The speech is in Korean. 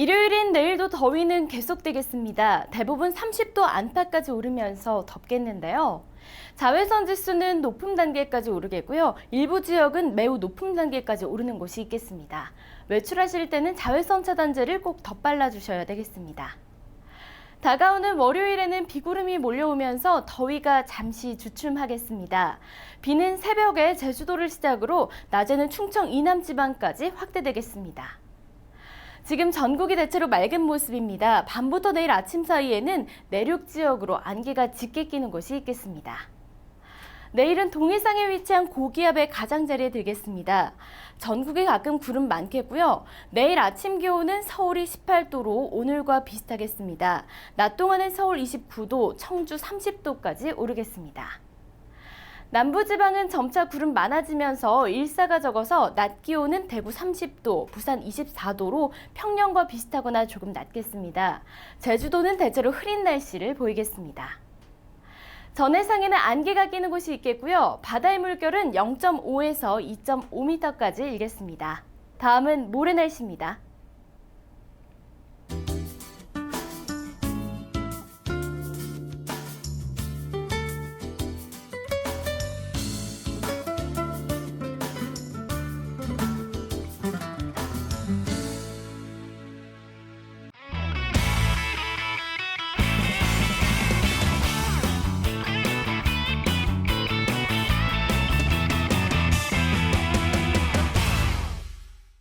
일요일인 내일도 더위는 계속되겠습니다. 대부분 30도 안팎까지 오르면서 덥겠는데요. 자외선 지수는 높음 단계까지 오르겠고요. 일부 지역은 매우 높음 단계까지 오르는 곳이 있겠습니다. 외출하실 때는 자외선 차단제를 꼭 덧발라 주셔야 되겠습니다. 다가오는 월요일에는 비구름이 몰려오면서 더위가 잠시 주춤하겠습니다. 비는 새벽에 제주도를 시작으로 낮에는 충청 이남 지방까지 확대되겠습니다. 지금 전국이 대체로 맑은 모습입니다. 밤부터 내일 아침 사이에는 내륙 지역으로 안개가 짙게 끼는 곳이 있겠습니다. 내일은 동해상에 위치한 고기압의 가장자리에 들겠습니다. 전국에 가끔 구름 많겠고요. 내일 아침 기온은 서울이 18도로 오늘과 비슷하겠습니다. 낮 동안은 서울 29도, 청주 30도까지 오르겠습니다. 남부지방은 점차 구름 많아지면서 일사가 적어서 낮 기온은 대구 30도, 부산 24도로 평년과 비슷하거나 조금 낮겠습니다. 제주도는 대체로 흐린 날씨를 보이겠습니다. 전해상에는 안개가 끼는 곳이 있겠고요. 바다의 물결은 0.5에서 2.5m까지 일겠습니다. 다음은 모레 날씨입니다.